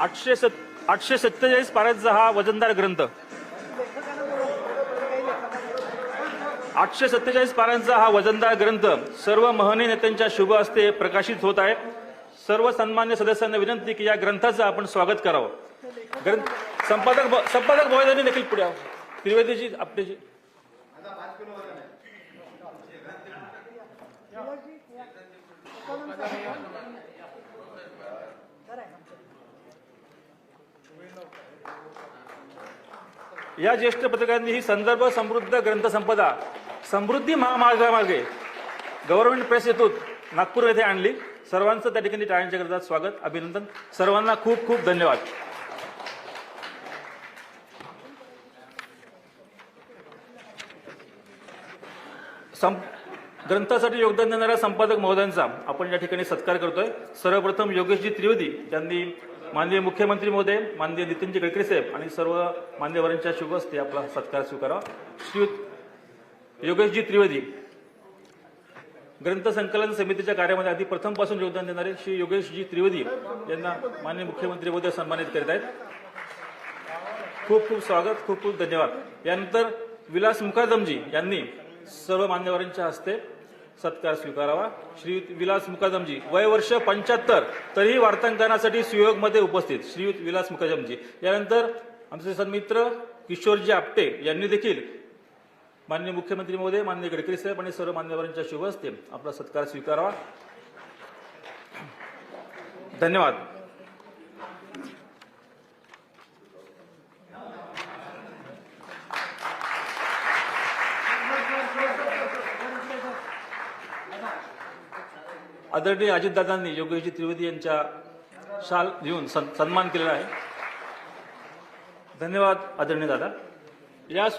आठशे सत आठशे सत्तेचाळीस पाऱ्याचा हा वजनदार ग्रंथ. आठशे सत्तेचाळीस पाऱ्यांचा हा वजनदार ग्रंथ. सर्व महनी नेत्यांच्या शुभ हस्ते प्रकाशित होत आहे. सर्व सन्मान्य सदस्यांना विनंती की या ग्रंथाचं आपण स्वागत करावं. ग्रंथ संपादक ब- संपादक महोदयांनी देखील पुढे त्रिवेदीजी आपल्याची या ज्येष्ठ पत्रकारांनी ही संदर्भ समृद्ध ग्रंथसंपदा समृद्धी महामार्गामार्गे गव्हर्नमेंट प्रेस येथून नागपूर येथे आणली. सर्वांचं त्या ठिकाणी टाळ्यांच्या करतात स्वागत अभिनंदन. सर्वांना खूप खूप धन्यवाद. सं ग्रंथासाठी योगदान देणाऱ्या संपादक महोदयांचा आपण या ठिकाणी सत्कार करतोय. सर्वप्रथम योगेशजी त्रिवेदी ज्यांनी माननीय मुख्यमंत्री महोदय माननीय नितीनजी गडकरी साहेब आणि सर्व मान्यवरांच्या शुभ हस्ते आपला सत्कार स्वीकारा. श्रीयुत योगेशजी त्रिवेदी ग्रंथ संकलन समितीच्या कार्यामध्ये आधी प्रथमपासून योगदान देणारे श्री योगेशजी त्रिवेदी यांना माननीय मुख्यमंत्री महोदय सन्मानित करीत आहेत. खूप खूप स्वागत खूप खूप धन्यवाद. यानंतर विलास मुखादमजी यांनी सर्व मान्यवरांच्या हस्ते सत्कार स्वीकारावा. श्रीयुत विलास मुकादमजी वय वर्ष पंच्याहत्तर तरीही वार्तांकनासाठी सुयोगमध्ये उपस्थित. श्रीयुत विलास मुकादमजी यानंतर आमचे सन्मित्र किशोरजी आपटे यांनी देखील माननीय मुख्यमंत्री महोदय माननीय गडकरी साहेब आणि सर्व मान्यवरांच्या शुभ हस्ते आपला सत्कार स्वीकारावा. धन्यवाद. आदरणीय अजितदादांनी योगेशजी त्रिवेदी यांच्या शाल घेऊन सन- सन्मान केलेला आहे. धन्यवाद आदरणीय दादा. या